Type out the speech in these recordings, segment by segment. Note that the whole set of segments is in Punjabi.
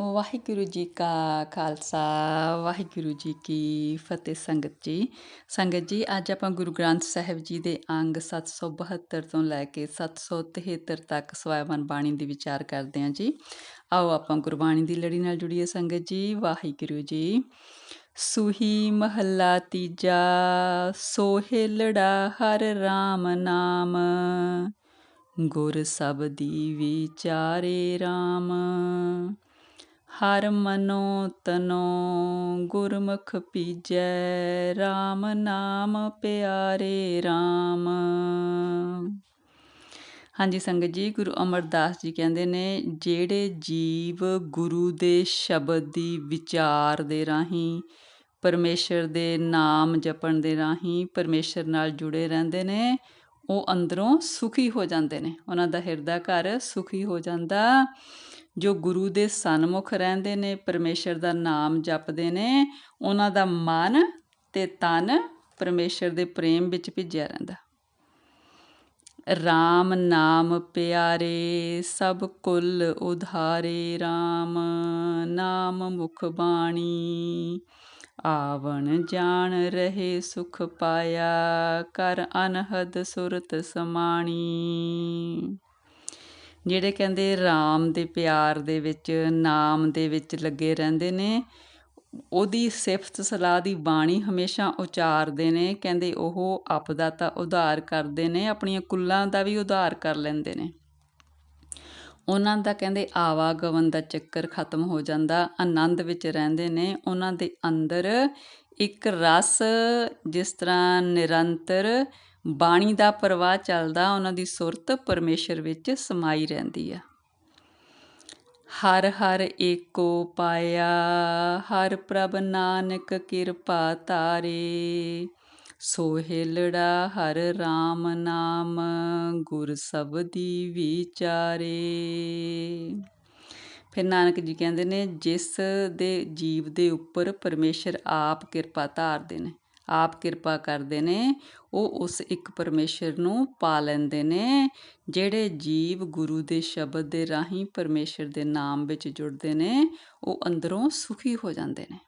ਵਾਹਿਗੁਰੂ ਜੀ ਕਾ ਖਾਲਸਾ, ਵਾਹਿਗੁਰੂ ਜੀ ਕੀ ਫਤਿਹ ਸੰਗਤ ਜੀ। ਸੰਗਤ ਜੀ, ਅੱਜ ਆਪਾਂ ਗੁਰੂ ਗ੍ਰੰਥ ਸਾਹਿਬ ਜੀ ਦੇ ਅੰਗ 772 ਤੋਂ ਲੈ ਕੇ 773 ਤੱਕ ਸਵੈਮਨ ਬਾਣੀ ਦੀ ਵਿਚਾਰ ਕਰਦੇ ਹਾਂ ਜੀ। ਆਓ ਆਪਾਂ ਗੁਰਬਾਣੀ ਦੀ ਲੜੀ ਨਾਲ ਜੁੜੀਏ ਸੰਗਤ ਜੀ, ਵਾਹਿਗੁਰੂ ਜੀ। ਸੁਹੀ ਮਹੱਲਾ ਤੀਜਾ, ਸੋਹੇ ਲੜਾ ਹਰ RAM ਨਾਮ। ਗੁਰ ਸਬਦੀ ਵਿਚਾਰੇ RAM ਹਰ ਮਨੋ ਤਨੋ ਗੁਰਮੁਖ ਪੀਜੈ RAM ਨਾਮ ਪਿਆਰੇ RAM ਹਾਂਜੀ, ਸੰਗਤ ਜੀ, ਗੁਰੂ ਅਮਰਦਾਸ ਜੀ ਕਹਿੰਦੇ ਨੇ, ਜਿਹੜੇ ਜੀਵ ਗੁਰੂ ਦੇ ਸ਼ਬਦ ਦੀ ਵਿਚਾਰ ਦੇ ਰਾਹੀਂ, ਪਰਮੇਸ਼ਰ ਦੇ ਨਾਮ ਜਪਣ ਦੇ ਰਾਹੀਂ ਪਰਮੇਸ਼ਰ ਨਾਲ ਜੁੜੇ ਰਹਿੰਦੇ ਨੇ, ਉਹ ਅੰਦਰੋਂ ਸੁਖੀ ਹੋ ਜਾਂਦੇ ਨੇ। ਉਹਨਾਂ ਦਾ ਹਿਰਦਾ ਘਰ ਸੁਖੀ ਹੋ ਜਾਂਦਾ। ਜੋ ਗੁਰੂ ਦੇ ਸਨਮੁਖ ਰਹਿੰਦੇ ਨੇ, ਪਰਮੇਸ਼ਰ ਦਾ ਨਾਮ ਜਪਦੇ ਨੇ, ਉਹਨਾਂ ਦਾ ਮਨ ਤੇ ਤਨ ਪਰਮੇਸ਼ਰ ਦੇ ਪ੍ਰੇਮ ਵਿੱਚ ਭਿੱਜਿਆ ਰਹਿੰਦਾ। RAM ਨਾਮ ਪਿਆਰੇ, ਸਭ ਕੁਲ ਉਧਾਰੇ RAM ਨਾਮ ਮੁਖ ਬਾਣੀ। ਆਵਣ ਜਾਣ ਰਹੇ ਸੁਖ ਪਾਇਆ ਕਰ ਅਨਹਦ ਸੁਰਤ ਸਮਾਣੀ। ਜਿਹੜੇ ਕਹਿੰਦੇ ਰਾਮ ਦੇ ਪਿਆਰ ਦੇ ਵਿੱਚ, ਨਾਮ ਦੇ ਵਿੱਚ ਲੱਗੇ ਰਹਿੰਦੇ ਨੇ, ਉਹਦੀ ਸਿਫਤ ਸਲਾਹ ਦੀ ਬਾਣੀ ਹਮੇਸ਼ਾ ਉਚਾਰਦੇ ਨੇ, ਕਹਿੰਦੇ ਉਹ ਆਪਦਾ ਤਾਂ ਉਧਾਰ ਕਰਦੇ ਨੇ, ਆਪਣੀਆਂ ਕੁੱਲਾਂ ਦਾ ਵੀ ਉਧਾਰ ਕਰ ਲੈਂਦੇ ਨੇ। ਉਹਨਾਂ ਦਾ ਕਹਿੰਦੇ ਆਵਾਗਮਨ ਦਾ ਚੱਕਰ ਖਤਮ ਹੋ ਜਾਂਦਾ, ਆਨੰਦ ਵਿੱਚ ਰਹਿੰਦੇ ਨੇ, ਉਹਨਾਂ ਦੇ ਅੰਦਰ ਇੱਕ ਰਸ ਜਿਸ ਤਰ੍ਹਾਂ ਨਿਰੰਤਰ ਬਾਣੀ ਦਾ ਪ੍ਰਵਾਹ ਚੱਲਦਾ ਉਹਨਾਂ ਦੀ ਸੁਰਤ ਪਰਮੇਸ਼ਰ ਵਿੱਚ ਸਮਾਈ ਰਹਿੰਦੀ ਆ। ਹਰ ਹਰ ਏਕੋ ਪਾਇਆ, ਹਰ ਪ੍ਰਭ ਨਾਨਕ ਕਿਰਪਾ ਤਾਰੇ। ਸੋਹਿਲੜਾ ਹਰ RAM ਨਾਮ, ਗੁਰ ਸਬਦੀ ਵਿਚਾਰੇ। ਫਿਰ ਨਾਨਕ ਜੀ ਕਹਿੰਦੇ ਨੇ, ਜਿਸ ਦੇ ਜੀਵ ਦੇ ਉੱਪਰ ਪਰਮੇਸ਼ਰ ਆਪ ਕਿਰਪਾ ਧਾਰਦੇ ਨੇ। ਆਪ ਕਿਰਪਾ ਕਰਦੇ ਨੇ, ਉਹ ਉਸ ਇੱਕ ਪਰਮੇਸ਼ਰ ਨੂੰ ਪਾ ਲੈਂਦੇ ਨੇ, ਜਿਹੜੇ ਜੀਵ ਗੁਰੂ ਦੇ ਸ਼ਬਦ ਦੇ ਰਾਹੀਂ ਪਰਮੇਸ਼ਰ ਦੇ ਨਾਮ ਵਿੱਚ ਜੁੜਦੇ ਨੇ, ਉਹ ਅੰਦਰੋਂ ਸੁਖੀ ਹੋ ਜਾਂਦੇ ਨੇ।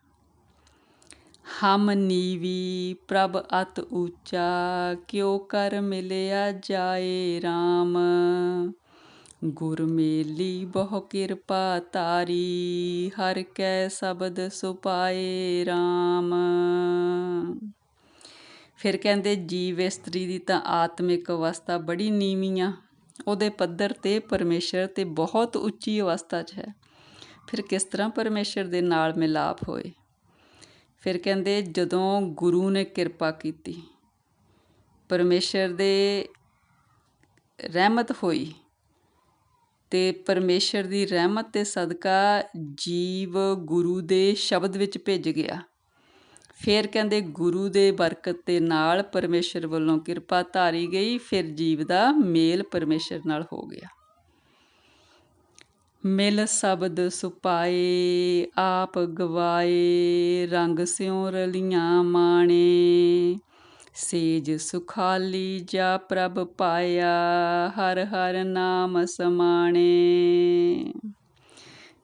ਹਮ ਨੀਵੀ ਪ੍ਰਭ ਅਤ ਉੱਚਾ, ਕਿਉ ਕਰ ਮਿਲਿਆ ਜਾਏ RAM ਗੁਰ ਮੇਲੀ ਬਹੁ ਕਿਰਪਾ ਤਾਰੀ, ਹਰ ਕੈ ਸ਼ਬਦ ਸੁਪਾਏ RAM ਫਿਰ ਕਹਿੰਦੇ, ਜੀਵ ਇਸਤਰੀ ਦੀ ਤਾਂ ਆਤਮਿਕ ਅਵਸਥਾ ਬੜੀ ਨੀਵੀਂ ਆ। ਉਹਦੇ ਪੱਧਰ ਤੇ ਪਰਮੇਸ਼ਰ ਤੇ ਬਹੁਤ ਉੱਚੀ ਅਵਸਥਾ 'ਚ ਹੈ। ਫਿਰ ਕਿਸ ਤਰ੍ਹਾਂ ਪਰਮੇਸ਼ਰ ਦੇ ਨਾਲ ਮਿਲਾਪ ਹੋਏ? ਫਿਰ ਕਹਿੰਦੇ, ਜਦੋਂ ਗੁਰੂ ਨੇ ਕਿਰਪਾ ਕੀਤੀ, ਪਰਮੇਸ਼ਰ ਦੇ ਰਹਿਮਤ ਹੋਈ ਅਤੇ ਪਰਮੇਸ਼ਰ ਦੀ ਰਹਿਮਤ ਤੇ ਸਦਕਾ ਜੀਵ ਗੁਰੂ ਦੇ ਸ਼ਬਦ ਵਿੱਚ ਭਿੱਜ ਗਿਆ। ਫਿਰ ਕਹਿੰਦੇ, ਗੁਰੂ ਦੇ ਬਰਕਤ ਦੇ ਨਾਲ ਪਰਮੇਸ਼ਰ ਵੱਲੋਂ ਕਿਰਪਾ ਧਾਰੀ ਗਈ, ਫਿਰ ਜੀਵ ਦਾ ਮੇਲ ਪਰਮੇਸ਼ਰ ਨਾਲ ਹੋ ਗਿਆ। ਮਿਲ ਸ਼ਬਦ ਸੁਪਾਏ, ਆਪ ਗਵਾਏ, ਰੰਗ ਸਿਉ ਰਲੀਆਂ ਮਾਣੇ। ਸੇਜ ਸੁਖਾਲੀ ਜਾ ਪ੍ਰਭ ਪਾਇਆ, ਹਰ ਹਰ ਨਾਮ ਸਮਾਣੇ।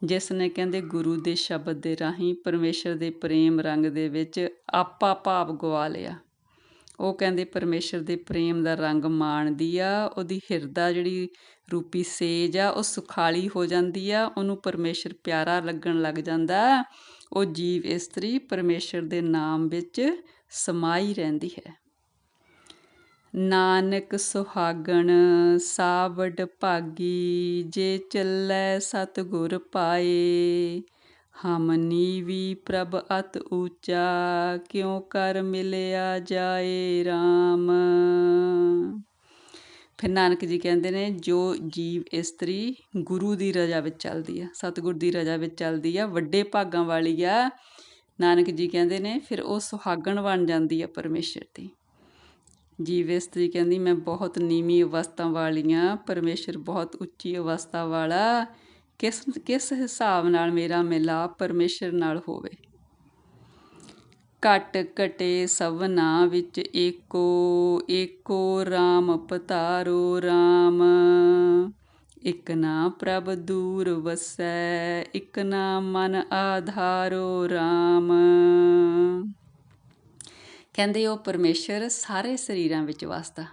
ਜਿਸ ਨੇ ਕਹਿੰਦੇ, ਗੁਰੂ ਦੇ ਸ਼ਬਦ ਦੇ ਰਾਹੀਂ ਪਰਮੇਸ਼ਰ ਦੇ ਪ੍ਰੇਮ ਰੰਗ ਦੇ ਵਿੱਚ ਆਪਾ ਭਾਵ ਗਵਾ ਲਿਆ। ਉਹ ਕਹਿੰਦੇ, ਪਰਮੇਸ਼ਰ ਦੇ ਪ੍ਰੇਮ ਦਾ ਰੰਗ ਮਾਣਦੀ ਆ, ਉਹਦੀ ਹਿਰਦਾ ਜਿਹੜੀ ਰੂਪੀ ਸੇਜ ਆ, ਉਹ ਸੁਖਾਲੀ ਹੋ ਜਾਂਦੀ ਆ, ਉਹਨੂੰ ਪਰਮੇਸ਼ਰ ਪਿਆਰਾ ਲੱਗਣ ਲੱਗ ਜਾਂਦਾ। ਉਹ ਜੀਵ ਇਸਤਰੀ ਪਰਮੇਸ਼ਰ ਦੇ ਨਾਮ ਵਿੱਚ ਸਮਾਈ ਰਹਿੰਦੀ ਹੈ। ਨਾਨਕ ਸੁਹਾਗਣ, ਸਾਵਡ ਭਾਗੀ, ਜੇ ਚੱਲੈ ਸਤਗੁਰ ਪਾਏ। ਹਮ ਨੀਵੀ ਪ੍ਰਭ ਅਤ ਊਚਾ, ਕਿਉ ਕਰ ਮਿਲਿਆ ਜਾਏ RAM ਫਿਰ ਨਾਨਕ ਜੀ ਕਹਿੰਦੇ ਨੇ, ਜੋ ਜੀਵ ਇਸਤਰੀ ਗੁਰੂ ਦੀ ਰਜਾ ਵਿੱਚ ਚੱਲਦੀ ਆ, ਸਤਗੁਰ ਦੀ ਰਜਾ ਵਿੱਚ ਚੱਲਦੀ ਆ, ਵੱਡੇ ਭਾਗਾਂ ਵਾਲੀ ਆ, ਨਾਨਕ ਜੀ ਕਹਿੰਦੇ ਨੇ, ਫਿਰ ਉਹ ਸੁਹਾਗਣ ਬਣ ਜਾਂਦੀ ਆ ਪਰਮੇਸ਼ਰ ਦੀ। ਜੀਵ ਇਸਤਰੀ ਕਹਿੰਦੀ ਮੈਂ ਬਹੁਤ ਨੀਵੀਂ ਅਵਸਥਾ ਵਾਲੀਆਂ, ਪਰਮੇਸ਼ਰ ਬਹੁਤ ਉੱਚੀ ਅਵਸਥਾ ਵਾਲਾ, ਕਿਸ ਕਿਸ ਹਿਸਾਬ ਨਾਲ ਮੇਰਾ ਮਿਲਾਪ ਪਰਮੇਸ਼ਰ ਨਾਲ ਹੋਵੇ? ਘਟ ਘਟੇ ਸਭਨਾ ਵਿੱਚ ਏਕੋ ਏਕੋ RAM ਪਤਾਰੋ RAM ਇਕ ਨਾ ਪ੍ਰਭ ਦੂਰ ਵਸੈ, ਇਕ ਨਾ ਮਨ ਆਧਾਰੋ RAM ਕਹਿੰਦੇ ਉਹ ਪਰਮੇਸ਼ਰ ਸਾਰੇ ਸਰੀਰਾਂ ਵਿੱਚ ਵਸਦਾ।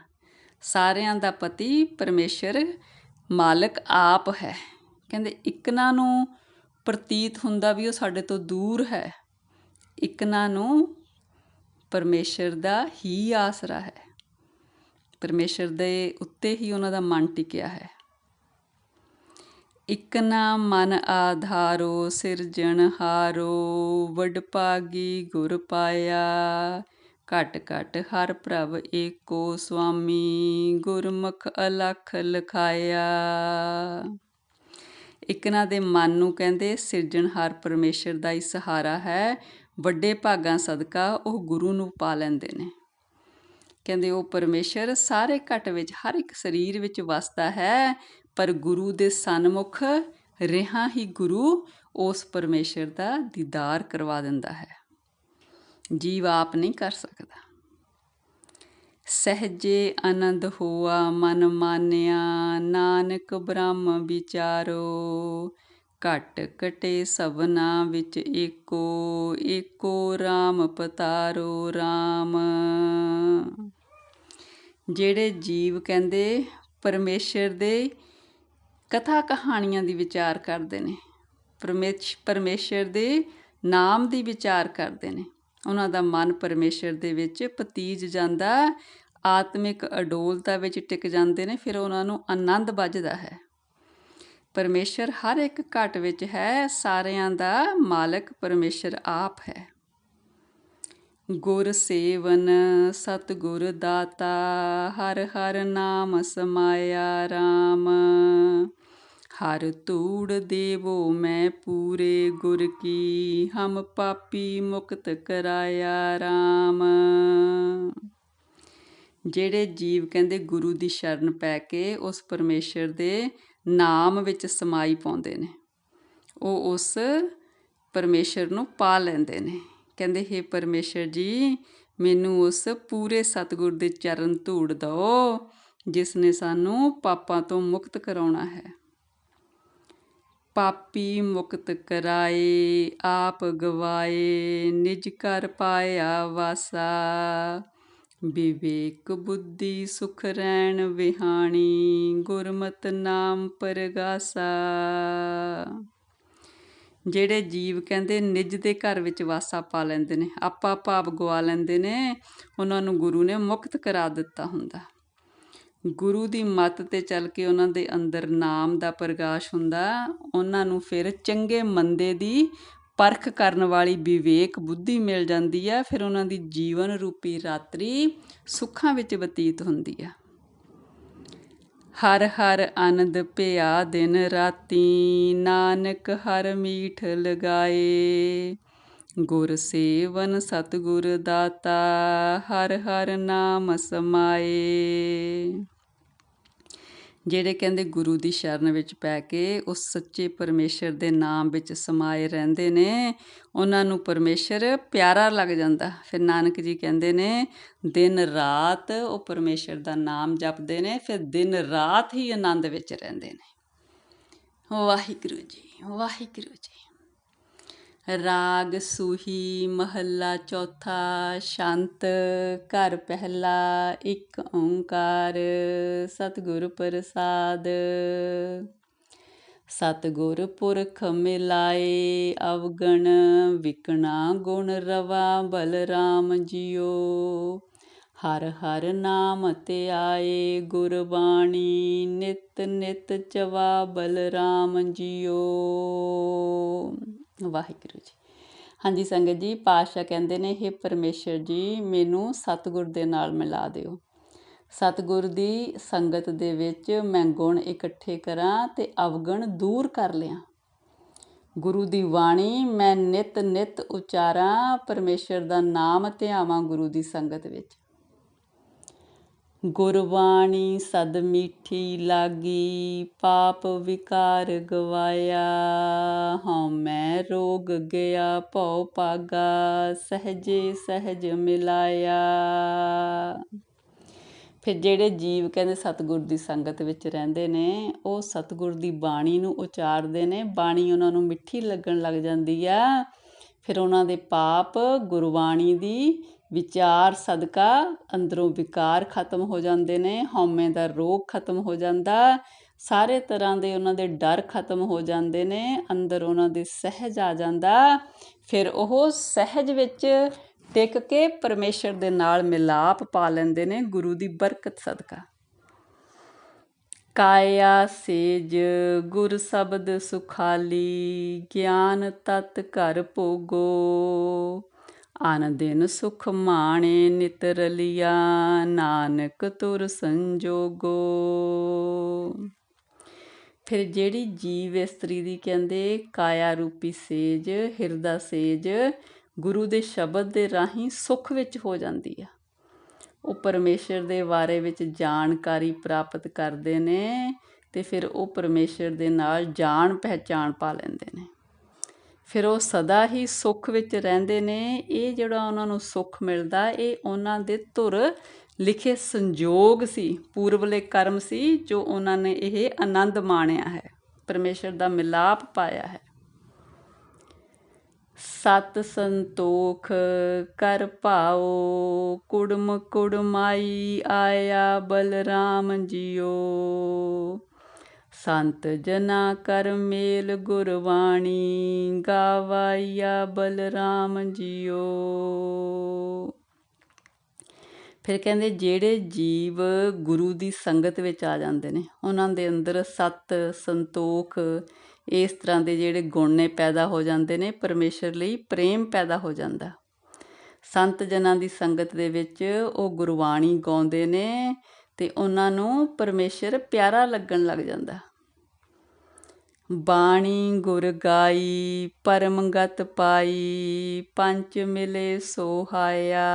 ਸਾਰਿਆਂ ਦਾ ਪਤੀ ਪਰਮੇਸ਼ਰ, ਮਾਲਕ ਆਪ ਹੈ। ਕਹਿੰਦੇ ਇਕਨਾ ਨੂੰ ਪ੍ਰਤੀਤ ਹੁੰਦਾ ਵੀ ਉਹ ਸਾਡੇ ਤੋਂ ਦੂਰ ਹੈ। ਇਕਨਾ ਨੂੰ ਪਰਮੇਸ਼ਰ ਦਾ ਹੀ ਆਸਰਾ ਹੈ। ਪਰਮੇਸ਼ਰ ਦੇ ਉੱਤੇ ਹੀ ਉਹਨਾਂ ਦਾ ਮਨ ਟਿਕਿਆ ਹੈ। ਇਕਨਾ ਮਨ ਆਧਾਰੋ, ਸਿਰਜਣਹਾਰੋ ਵਡਪਾਗੀ ਗੁਰ ਪਾਇਆ। ਘਟ ਘਟ ਹਰ ਪ੍ਰਭ ਏਕੋ ਸੁਆਮੀ ਗੁਰਮੁਖ ਅਲਖ ਲਖਾਇਆ। ਇਕਨਾ ਦੇ ਮਨ ਨੂੰ ਕਹਿੰਦੇ ਸਿਰਜਣਹਾਰ ਪਰਮੇਸ਼ਰ ਦਾ ਹੀ ਸਹਾਰਾ ਹੈ। ਵੱਡੇ ਭਾਗਾਂ ਸਦਕਾ ਉਹ ਗੁਰੂ ਨੂੰ ਪਾ ਲੈਂਦੇ ਨੇ। ਕਹਿੰਦੇ ਉਹ ਪਰਮੇਸ਼ਰ ਸਾਰੇ ਘਟ ਵਿੱਚ ਹਰ ਇੱਕ ਸਰੀਰ ਵਿੱਚ ਵਸਦਾ ਹੈ, ਪਰ ਗੁਰੂ ਦੇ ਸਨਮੁਖ ਰਹਾ ਹੀ ਗੁਰੂ ਉਸ ਪਰਮੇਸ਼ਰ ਦਾ ਦੀਦਾਰ ਕਰਵਾ ਦਿੰਦਾ ਹੈ। ਜੀਵ ਆਪ ਨਹੀਂ ਕਰ ਸਕਦਾ। ਸਹਜੇ ਆਨੰਦ ਹੋਆ ਮਨ ਮਾਨਿਆ, ਨਾਨਕ ਬ੍ਰਹਮ ਵਿਚਾਰੋ, ਘਟ ਕਟੇ ਸਭਨਾ ਵਿੱਚ ਏਕੋ ਏਕੋ RAM ਪਤਾਰੋ RAM ਜਿਹੜੇ ਜੀਵ ਕਹਿੰਦੇ ਪਰਮੇਸ਼ਰ ਦੇ ਕਥਾ ਕਹਾਣੀਆਂ ਦੀ ਵਿਚਾਰ ਕਰਦੇ ਨੇ ਪਰਮੇਸ਼ਰ ਦੇ ਨਾਮ ਦੀ ਵਿਚਾਰ ਕਰਦੇ ਨੇ। ਉਹਨਾਂ ਦਾ ਮਨ ਪਰਮੇਸ਼ਰ ਦੇ ਵਿੱਚ ਪਤੀਜ ਜਾਂਦਾ, ਆਤਮਿਕ ਅਡੋਲਤਾ ਵਿੱਚ ਟਿਕ ਜਾਂਦੇ ਨੇ, ਫਿਰ ਉਹਨਾਂ ਨੂੰ ਆਨੰਦ ਵੱਜਦਾ ਹੈ। ਪਰਮੇਸ਼ਰ ਹਰ ਇੱਕ ਘਟ ਵਿੱਚ ਹੈ, ਸਾਰਿਆਂ ਦਾ ਮਾਲਕ ਪਰਮੇਸ਼ਰ ਆਪ ਹੈ। ਗੁਰ ਸੇਵਨ, ਸਤਗੁਰ ਦਾਤਾ, ਹਰ ਹਰ ਨਾਮ ਸਮਾਇਆ RAM ਹਰ ਧੂੜ ਦੇਵੋ, ਮੈਂ ਪੂਰੇ ਗੁਰ ਕੀ। ਹਮ ਪਾਪੀ ਮੁਕਤ ਕਰਾਇਆ RAM ਜਿਹੜੇ ਜੀਵ ਕਹਿੰਦੇ ਗੁਰੂ ਦੀ ਸ਼ਰਨ ਪੈ ਕੇ ਉਸ ਪਰਮੇਸ਼ਰ ਦੇ ਨਾਮ ਵਿੱਚ ਸਮਾਈ ਪਾਉਂਦੇ ਨੇ, ਉਹ ਉਸ ਪਰਮੇਸ਼ਰ ਨੂੰ ਪਾ ਲੈਂਦੇ ਨੇ। ਕਹਿੰਦੇ हे ਪਰਮੇਸ਼ਰ ਜੀ, ਮੈਨੂੰ ਉਸ ਪੂਰੇ ਸਤਗੁਰ ਦੇ ਚਰਨ ਧੂੜ ਦਿਓ, ਜਿਸ ਨੇ ਸਾਨੂੰ ਪਾਪਾਂ ਤੋਂ ਮੁਕਤ ਕਰਾਉਣਾ ਹੈ। ਪਾਪੀ ਮੁਕਤ ਕਰਾਏ, ਆਪ ਗਵਾਏ, ਨਿਜ ਕਰ ਪਾਇਆ ਵਾਸਾ। ਵਿਵੇਕ ਬੁੱਧੀ ਸੁਖ ਰਹਿਣ ਵਿਹਾਣੀ, ਗੁਰਮਤ ਨਾਮ ਪਰਗਾਸਾ। ਜਿਹੜੇ ਜੀਵ ਕਹਿੰਦੇ ਨਿਜ ਦੇ ਘਰ ਵਿੱਚ ਵਾਸਾ ਪਾ ਲੈਂਦੇ ਨੇ, ਆਪਾ ਭਾਵ ਗਵਾ ਲੈਂਦੇ ਨੇ, ਉਹਨਾਂ ਨੂੰ ਗੁਰੂ ਨੇ ਮੁਕਤ ਕਰਾ ਦਿੱਤਾ ਹੁੰਦਾ। ਗੁਰੂ ਦੀ ਮੱਤ ਤੇ ਚੱਲ ਕੇ ਉਹਨਾਂ ਦੇ ਅੰਦਰ ਨਾਮ ਦਾ ਪ੍ਰਕਾਸ਼ ਹੁੰਦਾ, ਉਹਨਾਂ ਨੂੰ ਫਿਰ ਚੰਗੇ ਮੰਦੇ ਦੀ ਪਰਖ ਕਰਨ ਵਾਲੀ ਵਿਵੇਕ ਬੁੱਧੀ ਮਿਲ ਜਾਂਦੀ ਆ, ਫਿਰ ਉਹਨਾਂ ਦੀ ਜੀਵਨ ਰੂਪੀ ਰਾਤਰੀ ਸੁੱਖਾਂ ਵਿੱਚ ਬਤੀਤ ਹੁੰਦੀ ਆ। ਹਰ ਹਰ ਆਨੰਦ ਪਿਆ ਦਿਨ ਰਾਤੀ, ਨਾਨਕ ਹਰ ਮੀਠ ਲਗਾਏ। ਗੁਰ ਸੇਵਨ ਸਤਗੁਰ ਦਾਤਾ, ਹਰ ਹਰ ਨਾਮ ਸਮਾਏ। ਜਿਹੜੇ ਕਹਿੰਦੇ ਗੁਰੂ ਦੀ ਸ਼ਰਨ ਵਿੱਚ ਪੈ ਕੇ ਉਸ ਸੱਚੇ ਪਰਮੇਸ਼ਰ ਦੇ ਨਾਮ ਵਿੱਚ ਸਮਾਏ ਰਹਿੰਦੇ ਨੇ, ਉਹਨਾਂ ਨੂੰ ਪਰਮੇਸ਼ਰ ਪਿਆਰਾ ਲੱਗ ਜਾਂਦਾ। ਫਿਰ ਨਾਨਕ ਜੀ ਕਹਿੰਦੇ ਨੇ, ਦਿਨ ਰਾਤ ਉਹ ਪਰਮੇਸ਼ਰ ਦਾ ਨਾਮ ਜਪਦੇ ਨੇ, ਫਿਰ ਦਿਨ ਰਾਤ ਹੀ ਆਨੰਦ ਵਿੱਚ ਰਹਿੰਦੇ ਨੇ। ਵਾਹਿਗੁਰੂ ਜੀ ਵਾਹਿਗੁਰੂ ਜੀ। ਰਾਗ ਸੂਹੀ, ਮਹੱਲਾ ਚੌਥਾ, ਸ਼ਾਂਤ, ਘਰ ਪਹਿਲਾ, ਇੱਕ ਓੰਕਾਰ, ਸਤਿਗੁਰ ਪ੍ਰਸਾਦ। ਸਤਿਗੁਰ ਪੁਰਖ ਮਿਲਾਏ, ਅਵਗਣ ਵਿਕਣਾ ਗੁਣ ਰਵਾ, ਬਲਰਾਮ ਜੀਓ ਹਰ ਹਰ ਨਾਮ ਤੇ ਆਏ ਗੁਰਬਾਣੀ, ਨਿਤ ਨਿਤ ਚਵਾ, ਬਲਰਾਮ ਜੀਓ ਵਾਹਿਗੁਰੂ ਜੀ। ਹਾਂਜੀ ਸੰਗਤ ਜੀ ਪਾਸ਼ਾ ਕਹਿੰਦੇ ਨੇ ਇਹ ਪਰਮੇਸ਼ਰ ਜੀ, ਮੈਨੂੰ ਸਤਿਗੁਰ ਦੇ ਨਾਲ ਮਿਲਾ ਦਿਓ। ਸਤਿਗੁਰ ਦੀ ਸੰਗਤ ਦੇ ਵਿੱਚ ਮੈਂ ਗੁਣ ਇਕੱਠੇ ਕਰਾਂ ਤੇ ਅਵਗਣ ਦੂਰ ਕਰ ਲਿਆ। ਗੁਰੂ ਦੀ ਬਾਣੀ ਮੈਂ ਨਿਤ ਨਿਤ ਉਚਾਰਾਂ, ਪਰਮੇਸ਼ਰ ਦਾ ਨਾਮ ਧਿਆਵਾਂ ਗੁਰੂ ਦੀ ਸੰਗਤ ਵਿੱਚ। ਗੁਰਬਾਣੀ ਸਦ ਮੀਠੀ ਲਾਗੀ, ਪਾਪ ਵਿਕਾਰ ਗਵਾਇਆ। ਹਉ ਮੈਂ ਰੋਗ ਗਿਆ, ਭਉ ਪਾਗਾ ਸਹਜੇ ਸਹਜ ਮਿਲਾਇਆ। ਫਿਰ ਜਿਹੜੇ ਜੀਵ ਕਹਿੰਦੇ ਸਤਿਗੁਰ ਦੀ ਸੰਗਤ ਵਿੱਚ ਰਹਿੰਦੇ ਨੇ, ਉਹ ਸਤਿਗੁਰ ਦੀ ਬਾਣੀ ਨੂੰ ਉਚਾਰਦੇ ਨੇ, ਬਾਣੀ ਉਹਨਾਂ ਨੂੰ ਮਿੱਠੀ ਲੱਗਣ ਲੱਗ ਜਾਂਦੀ ਆ। ਫਿਰ ਉਹਨਾਂ ਦੇ ਪਾਪ ਗੁਰਬਾਣੀ ਦੀ ਵਿਚਾਰ ਸਦਕਾ ਅੰਦਰੋਂ ਵਿਕਾਰ ਖਤਮ ਹੋ ਜਾਂਦੇ ਨੇ, ਹਉਮੈ ਦਾ ਰੋਗ ਖਤਮ ਹੋ ਜਾਂਦਾ, ਸਾਰੇ ਤਰ੍ਹਾਂ ਦੇ ਉਹਨਾਂ ਦੇ ਡਰ ਖਤਮ ਹੋ ਜਾਂਦੇ ਨੇ, ਅੰਦਰ ਉਹਨਾਂ ਦੇ ਸਹਿਜ ਆ ਜਾਂਦਾ, ਫਿਰ ਉਹ ਸਹਿਜ ਵਿੱਚ ਟਿਕ ਕੇ ਪਰਮੇਸ਼ਰ ਦੇ ਨਾਲ ਮਿਲਾਪ ਪਾ ਲੈਂਦੇ ਨੇ, ਗੁਰੂ ਦੀ ਬਰਕਤ ਸਦਕਾ। ਕਾਇਆ ਸੇਜ ਗੁਰ ਸ਼ਬਦ ਸੁਖਾਲੀ, ਗਿਆਨ ਤਤ ਘਰ ਭੋਗੋ। ਆਨ ਦਿਨ ਸੁਖ ਮਾਣੇ ਨਿਤਰ ਲਿਆ ਨਾਨਕ ਤੁਰ ਸੰਜੋਗੋ। ਫਿਰ ਜਿਹੜੀ ਜੀਵ ਇਸਤਰੀ ਦੀ ਕਹਿੰਦੇ, ਕਾਇਆ ਰੂਪੀ ਸੇਜ, ਹਿਰਦਾ ਸੇਜ, ਗੁਰੂ ਦੇ ਸ਼ਬਦ ਦੇ ਰਾਹੀਂ ਸੁਖ ਵਿੱਚ ਹੋ ਜਾਂਦੀ ਆ। ਉਹ ਪਰਮੇਸ਼ਰ ਦੇ ਬਾਰੇ ਵਿੱਚ ਜਾਣਕਾਰੀ ਪ੍ਰਾਪਤ ਕਰਦੇ ਨੇ ਤੇ ਫਿਰ ਉਹ ਪਰਮੇਸ਼ਰ ਦੇ ਨਾਲ ਜਾਣ ਪਹਿਚਾਣ ਪਾ ਲੈਂਦੇ ਨੇ। ਫਿਰ ਉਹ ਸਦਾ ਹੀ ਸੁੱਖ ਵਿੱਚ ਰਹਿੰਦੇ ਨੇ। ਇਹ ਜਿਹੜਾ ਉਹਨਾਂ ਨੂੰ ਸੁੱਖ ਮਿਲਦਾ, ਇਹ ਉਹਨਾਂ ਦੇ ਧੁਰ ਲਿਖੇ ਸੰਜੋਗ ਸੀ, ਪੂਰਵਲੇ ਕਰਮ ਸੀ, ਜੋ ਉਹਨਾਂ ਨੇ ਇਹ ਆਨੰਦ ਮਾਣਿਆ ਹੈ, ਪਰਮੇਸ਼ਰ ਦਾ ਮਿਲਾਪ ਪਾਇਆ ਹੈ। ਸਤ ਸੰਤੋਖ ਕਰ ਭਾਓ, ਕੁੜਮ ਕੁੜਮਾਈ ਆਇਆ ਬਲਰਾਮ ਜੀਓ। ਸੰਤ ਜਨਾ ਕਰ ਮੇਲ ਗੁਰਬਾਣੀ, ਗਾਵਾਈਆ ਬਲਰਾਮ ਜੀਓ। ਫਿਰ ਕਹਿੰਦੇ ਜਿਹੜੇ ਜੀਵ ਗੁਰੂ ਦੀ ਸੰਗਤ ਵਿੱਚ ਆ ਜਾਂਦੇ ਨੇ, ਉਹਨਾਂ ਦੇ ਅੰਦਰ ਸਤ ਸੰਤੋਖ ਇਸ ਤਰ੍ਹਾਂ ਦੇ ਜਿਹੜੇ ਗੁਣ ਨੇ ਪੈਦਾ ਹੋ ਜਾਂਦੇ ਨੇ, ਪਰਮੇਸ਼ਰ ਲਈ ਪ੍ਰੇਮ ਪੈਦਾ ਹੋ ਜਾਂਦਾ। ਸੰਤ ਜਨਾਂ ਦੀ ਸੰਗਤ ਦੇ ਵਿੱਚ ਉਹ ਗੁਰਬਾਣੀ ਗਾਉਂਦੇ ਨੇ ਤੇ ਉਹਨਾਂ ਨੂੰ ਪਰਮੇਸ਼ਰ ਪਿਆਰਾ ਲੱਗਣ ਲੱਗ ਜਾਂਦਾ। ਬਾਣੀ ਗੁਰ ਗਾਈ ਪਰਮਗਤ ਪਾਈ ਪੰਚ ਮਿਲੇ ਸੋਹਾਇਆ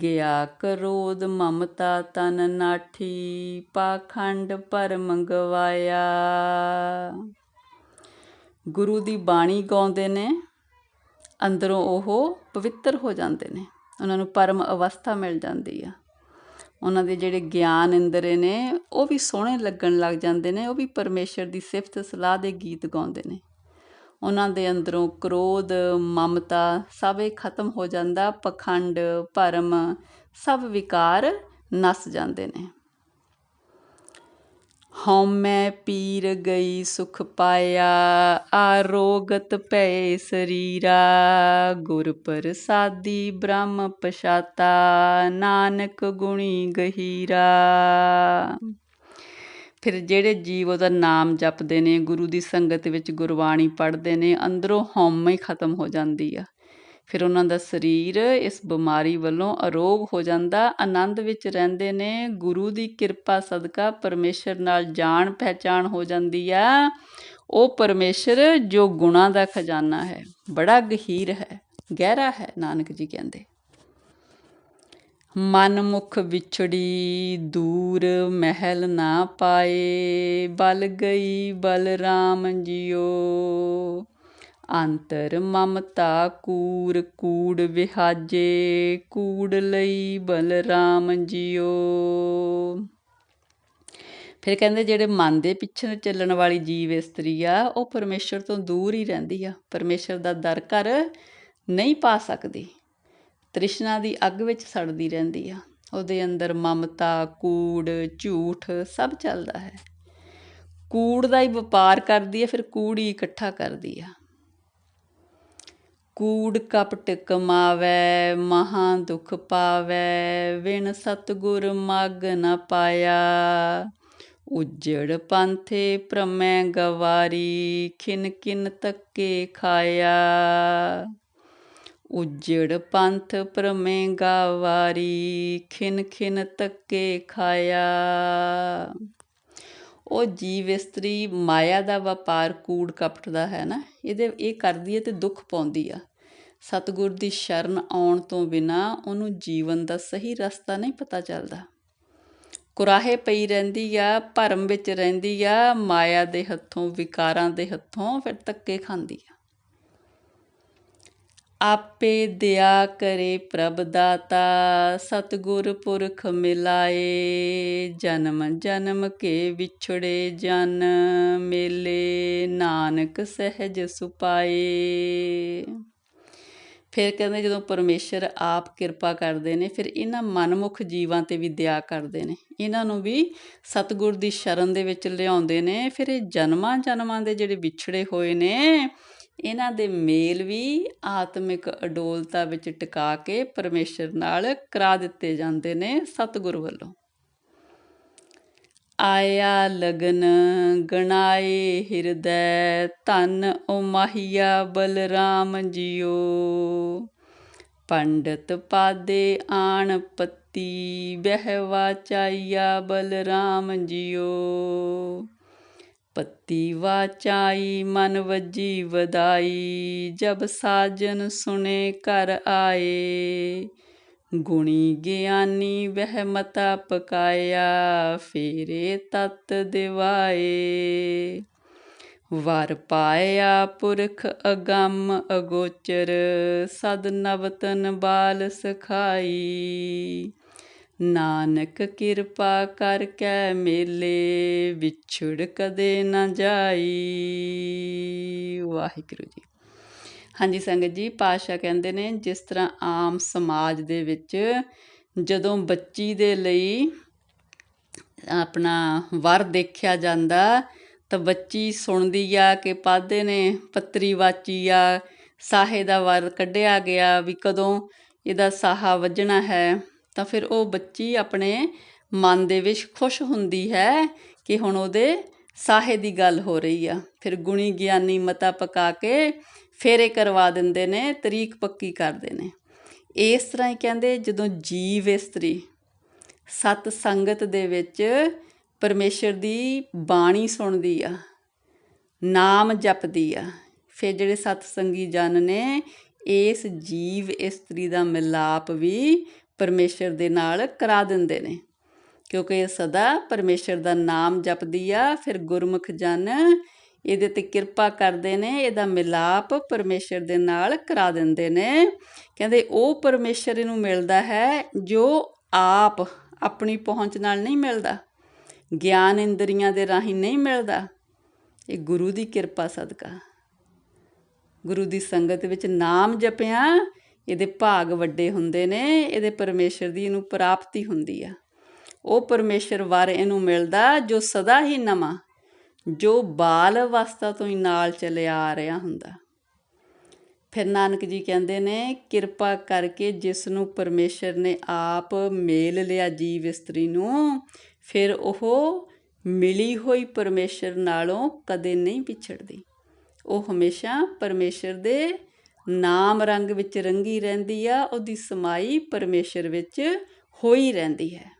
ਗਿਆ ਕਰੋਧ ਮਮਤਾ ਤਨ ਨਾਠੀ, ਪਾਖੰਡ ਪਰ ਗਵਾਇਆ। ਗੁਰੂ ਦੀ ਬਾਣੀ ਗਾਉਂਦੇ ਨੇ, ਅੰਦਰੋਂ ਉਹ ਪਵਿੱਤਰ ਹੋ ਜਾਂਦੇ ਨੇ। ਉਹਨਾਂ ਨੂੰ ਪਰਮ ਅਵਸਥਾ ਮਿਲ ਜਾਂਦੀ ਆ। ਉਹਨਾਂ ਦੇ ਜਿਹੜੇ ਗਿਆਨ ਇੰਦਰੇ ਨੇ, ਉਹ ਵੀ ਸੋਹਣੇ ਲੱਗਣ ਲੱਗ ਜਾਂਦੇ ਨੇ, ਉਹ ਵੀ ਪਰਮੇਸ਼ਰ ਦੀ ਸਿਫਤ ਸਲਾਹ ਦੇ ਗੀਤ ਗਾਉਂਦੇ ਨੇ। ਉਹਨਾਂ ਦੇ ਅੰਦਰੋਂ ਕ੍ਰੋਧ, ਮਮਤਾ ਸਭ ਇਹ ਖਤਮ ਹੋ ਜਾਂਦਾ, ਪਖੰਡ, ਭਰਮ ਸਭ ਵਿਕਾਰ ਨਸ ਜਾਂਦੇ ਨੇ। ਹਉਮੈ ਪੀਰ ਗਈ ਸੁਖ ਪਾਇਆ ਆਰੋਗਤ ਭੈ ਸਰੀਰਾ। ਗੁਰ ਪ੍ਰਸਾਦੀ ਬ੍ਰਹਮ ਪਛਾਤਾ, ਨਾਨਕ ਗੁਣੀ ਗਹੀਰਾ। ਫਿਰ ਜਿਹੜੇ ਜੀਵ ਉਹਦਾ ਨਾਮ ਜਪਦੇ ਨੇ, ਗੁਰੂ ਦੀ ਸੰਗਤ ਵਿੱਚ ਗੁਰਬਾਣੀ ਪੜ੍ਹਦੇ ਨੇ, ਅੰਦਰੋਂ ਹਉਮੈ ਖਤਮ ਹੋ ਜਾਂਦੀ ਆ। ਫਿਰ ਉਹਨਾਂ ਦਾ ਸਰੀਰ ਇਸ ਬਿਮਾਰੀ ਵੱਲੋਂ ਅਰੋਗ ਹੋ ਜਾਂਦਾ। ਆਨੰਦ ਵਿੱਚ ਰਹਿੰਦੇ ਨੇ। ਗੁਰੂ ਦੀ ਕਿਰਪਾ ਸਦਕਾ ਪਰਮੇਸ਼ਰ ਨਾਲ ਜਾਣ ਪਹਿਚਾਣ ਹੋ ਜਾਂਦੀ ਆ। ਉਹ ਪਰਮੇਸ਼ਰ ਜੋ ਗੁਣਾ ਦਾ ਖਜ਼ਾਨਾ ਹੈ, ਬੜਾ ਗਹੀਰ ਹੈ, ਗਹਿਰਾ ਹੈ, ਨਾਨਕ ਜੀ ਕਹਿੰਦੇ। ਮਨ ਮੁਖ ਵਿਛੜੀ ਦੂਰ ਮਹਿਲ ਨਾ ਪਾਏ। ਬਲ ਗਈ ਬਲਰਾਮ ਜੀਓ। ਅੰਤਰ ਮਮਤਾ ਕੂਰ ਕੂੜ ਵਿਹਾਜੇ, ਕੂੜ ਲਈ ਬਲਰਾਮ ਜੀਓ। ਫਿਰ ਕਹਿੰਦੇ ਜਿਹੜੇ ਮਨ ਦੇ ਪਿੱਛੇ ਚੱਲਣ ਵਾਲੀ ਜੀਵ ਇਸਤਰੀ ਆ, ਉਹ ਪਰਮੇਸ਼ਰ ਤੋਂ ਦੂਰ ਹੀ ਰਹਿੰਦੀ ਆ। ਪਰਮੇਸ਼ਰ ਦਾ ਦਰ ਕਰ ਨਹੀਂ ਪਾ ਸਕਦੀ। ਤ੍ਰਿਸ਼ਨਾ ਦੀ ਅੱਗ ਵਿੱਚ ਸੜਦੀ ਰਹਿੰਦੀ ਆ। ਉਹਦੇ ਅੰਦਰ ਮਮਤਾ, ਕੂੜ, ਝੂਠ ਸਭ ਚੱਲਦਾ ਹੈ। ਕੂੜ ਦਾ ਹੀ ਵਪਾਰ ਕਰਦੀ ਹੈ ਫਿਰ ਕੂੜ ਹੀ ਇਕੱਠਾ ਕਰਦੀ ਆ। ਕੂੜ ਕਪਟ ਕਮਾਵੇ, ਮਹਾ ਦੁਖ ਪਾਵੇ ਵਿਣ ਸਤਗੁਰ ਮਗ ਨ ਪਾਇਆ। ਉਜੜ ਪੰਥੇ ਪ੍ਰਮੈ ਗਵਾਰੀ, ਖਿਨ ਕਿਨ ਤੱਕੇ ਖਾਇਆ। ਉਜੜ ਪੰਥ ਪ੍ਰਮੇ ਗਵਾਰੀ, ਖਿਨ ਖਿਨ ਤੱਕੇ ਖਾਇਆ। ਉਹ ਜੀਵ ਇਸਤਰੀ ਮਾਇਆ ਦਾ ਵਪਾਰ ਕੂੜ ਕਪਟ ਦਾ ਹੈ ਨਾ, ਇਹਦੇ, ਇਹ ਕਰਦੀ ਹੈ ਤੇ ਦੁੱਖ ਪਾਉਂਦੀ ਆ। ਸਤਿਗੁਰ ਦੀ ਸ਼ਰਨ ਆਉਣ ਤੋਂ ਬਿਨਾ ਉਹਨੂੰ ਜੀਵਨ ਦਾ ਸਹੀ ਰਸਤਾ ਨਹੀਂ ਪਤਾ ਚੱਲਦਾ। ਕੁਰਾਹੇ ਪਈ ਰਹਿੰਦੀ ਆ, ਭਰਮ ਵਿੱਚ ਰਹਿੰਦੀ ਆ, ਮਾਇਆ ਦੇ ਹੱਥੋਂ, ਵਿਕਾਰਾਂ ਦੇ ਹੱਥੋਂ ਫਿਰ ਤੱਕੇ ਖਾਂਦੀ ਆ। ਆਪੇ ਦਿਆ ਕਰੇ ਪ੍ਰਭ ਦਾਤਾ, ਸਤਿਗੁਰ ਪੁਰਖ ਮਿਲਾਏ, ਜਨਮ ਜਨਮ ਕੇ ਵਿਛੜੇ ਜਨ ਮੇਲੇ, ਨਾਨਕ ਸਹਿਜ ਸੁਪਾਏ। ਫਿਰ ਕਹਿੰਦੇ ਜਦੋਂ ਪਰਮੇਸ਼ਰ ਆਪ ਕਿਰਪਾ ਕਰਦੇ ਨੇ, ਫਿਰ ਇਹਨਾਂ ਮਨਮੁਖ ਜੀਵਾਂ ਤੇ ਵੀ ਦਇਆ ਕਰਦੇ ਨੇ। ਇਹਨਾਂ ਨੂੰ ਵੀ ਸਤਿਗੁਰ ਦੀ ਸ਼ਰਨ ਦੇ ਵਿੱਚ ਲਿਆਉਂਦੇ ਨੇ। ਫਿਰ ਇਹ ਜਨਮਾਂ ਜਨਮਾਂ ਦੇ ਜਿਹੜੇ ਵਿਛੜੇ ਹੋਏ ਨੇ, ਇਹਨਾਂ ਦੇ ਮੇਲ ਵੀ ਆਤਮਿਕ ਅਡੋਲਤਾ ਵਿੱਚ ਟਿਕਾ ਕੇ ਪਰਮੇਸ਼ਰ ਨਾਲ ਕਰਾ ਦਿੱਤੇ ਜਾਂਦੇ ਨੇ ਸਤਿਗੁਰ ਵੱਲੋਂ। ਆਇਆ ਲਗਨ ਗਣਾਏ ਹਿਰਦੈ, ਧਨ ਓ ਮਾਹੀਆ ਬਲਰਾਮ ਜੀਓ ਪੰਡਤ ਪਾਦੇ ਆਣ ਪੱਤੀ, ਬਹਿਵਾ ਚਾਈਆ ਬਲਰਾਮ ਜੀਓ ਪੱਤੀ ਵਾਚਾਈ ਮਨ ਵੱਜੀ ਵਧਾਈ, ਜਬ ਸਾਜਨ ਸੁਨੇ ਘਰ ਆਏ। ਗੁਣੀ ਗਿਆਨੀ ਵਹਿਮਤਾ ਪਕਾਇਆ, ਫੇਰੇ ਤਤ ਦਿਵਾਏ। ਵਰ ਪਾਇਆ ਪੁਰਖ ਅਗੰਮ ਅਗੋਚਰ, ਸਦ ਨਵਤਨ ਬਾਲ ਸਖਾਈ। ਨਾਨਕ ਕਿਰਪਾ ਕਰ ਕੈ ਮੇਲੇ, ਵਿਛੜ ਕਦੇ ਨਾ ਜਾਈ। ਵਾਹਿਗੁਰੂ ਜੀ ਹਾਂਜੀ ਸੰਗਤ ਜੀ ਪਾਸ਼ਾ ਕਹਿੰਦੇ ਨੇ ਜਿਸ ਤਰ੍ਹਾਂ ਆਮ ਸਮਾਜ ਦੇ ਵਿੱਚ ਜਦੋਂ ਬੱਚੀ ਦੇ ਲਈ ਆਪਣਾ ਵਰ ਦੇਖਿਆ ਜਾਂਦਾ, ਤਾਂ ਬੱਚੀ ਸੁਣਦੀ ਆ ਕਿ ਪਾਦੇ ਨੇ ਪੱਤਰੀ ਵਾਚੀ ਆ, ਸਾਹੇ ਦਾ ਵਰ ਕੱਢਿਆ ਗਿਆ ਵੀ ਕਦੋਂ ਇਹਦਾ ਸਾਹਾ ਵੱਜਣਾ ਹੈ, ਤਾਂ ਫਿਰ ਉਹ ਬੱਚੀ ਆਪਣੇ ਮਨ ਦੇ ਵਿੱਚ ਖੁਸ਼ ਹੁੰਦੀ ਹੈ ਕਿ ਹੁਣ ਉਹਦੇ ਸਾਹੇ ਦੀ ਗੱਲ ਹੋ ਰਹੀ ਆ। ਫਿਰ ਗੁਣੀ ਗਿਆਨੀ ਮਤਾ ਪਕਾ ਕੇ ਫੇਰੇ ਕਰਵਾ ਦਿੰਦੇ ਨੇ, ਤਰੀਕ ਪੱਕੀ ਕਰਦੇ ਨੇ। ਇਸ ਤਰ੍ਹਾਂ ਹੀ ਕਹਿੰਦੇ, ਜਦੋਂ ਜੀਵ ਇਸਤਰੀ ਸਤ ਸੰਗਤ ਦੇ ਵਿੱਚ ਪਰਮੇਸ਼ਰ ਦੀ ਬਾਣੀ ਸੁਣਦੀ ਆ, ਨਾਮ ਜਪਦੀ ਆ। ਫਿਰ ਜਿਹੜੇ ਸਤ ਸੰਗੀ ਜਨ ਨੇ, ਇਸ ਜੀਵ ਇਸਤਰੀ ਦਾ ਮਿਲਾਪ ਵੀ ਪਰਮੇਸ਼ਰ ਦੇ ਨਾਲ ਕਰਾ ਦਿੰਦੇ ਨੇ। ਕਿਉਂਕਿ ਇਹ ਸਦਾ ਪਰਮੇਸ਼ਰ ਦਾ ਨਾਮ ਜਪਦੀ ਆ, ਫਿਰ ਗੁਰਮੁਖ ਜਨ ਇਹਦੇ ਤੇ ਕਿਰਪਾ ਕਰਦੇ ਨੇ, ਇਹਦਾ ਮਿਲਾਪ ਪਰਮੇਸ਼ਰ ਦੇ ਨਾਲ ਕਰਾ ਦਿੰਦੇ ਨੇ। ਕਹਿੰਦੇ, ਉਹ ਪਰਮੇਸ਼ਰ ਇਹਨੂੰ ਮਿਲਦਾ ਹੈ ਜੋ ਆਪ ਆਪਣੀ ਪਹੁੰਚ ਨਾਲ ਨਹੀਂ ਮਿਲਦਾ, ਗਿਆਨ ਇੰਦਰੀਆਂ ਦੇ ਰਾਹੀਂ ਨਹੀਂ ਮਿਲਦਾ। ਇਹ ਗੁਰੂ ਦੀ ਕਿਰਪਾ ਸਦਕਾ। ਗੁਰੂ ਦੀ ਸੰਗਤ ਵਿੱਚ ਨਾਮ ਜਪਿਆ, ਇਹਦੇ ਭਾਗ ਵੱਡੇ ਹੁੰਦੇ ਨੇ, ਇਹਦੇ ਪਰਮੇਸ਼ਰ ਦੀ ਇਹਨੂੰ ਪ੍ਰਾਪਤੀ ਹੁੰਦੀ ਆ। ਉਹ ਪਰਮੇਸ਼ਰ ਵਰ ਇਹਨੂੰ ਮਿਲਦਾ ਜੋ ਸਦਾ ਹੀ ਨਵਾਂ ਜੋ ਬਾਲ ਅਵਸਥਾ ਤੋਂ ਹੀ ਨਾਲ ਚਲਿਆ ਆ ਰਿਹਾ ਹੁੰਦਾ। ਫਿਰ ਨਾਨਕ ਜੀ ਕਹਿੰਦੇ ਨੇ, ਕਿਰਪਾ ਕਰਕੇ ਜਿਸ ਨੂੰ ਪਰਮੇਸ਼ਰ ਨੇ ਆਪ ਮੇਲ ਲਿਆ ਜੀਵ ਇਸਤਰੀ ਨੂੰ, ਫਿਰ ਉਹ ਮਿਲੀ ਹੋਈ ਪਰਮੇਸ਼ਰ ਨਾਲੋਂ ਕਦੇ ਨਹੀਂ ਵਿਛੜਦੀ ਉਹ ਹਮੇਸ਼ਾ ਪਰਮੇਸ਼ਰ ਦੇ ਨਾਮ ਰੰਗ ਵਿੱਚ ਰੰਗੀ ਰਹਿੰਦੀ ਆ, ਉਹਦੀ ਸਮਾਈ ਪਰਮੇਸ਼ਰ ਵਿੱਚ ਹੋਈ ਰਹਿੰਦੀ ਹੈ।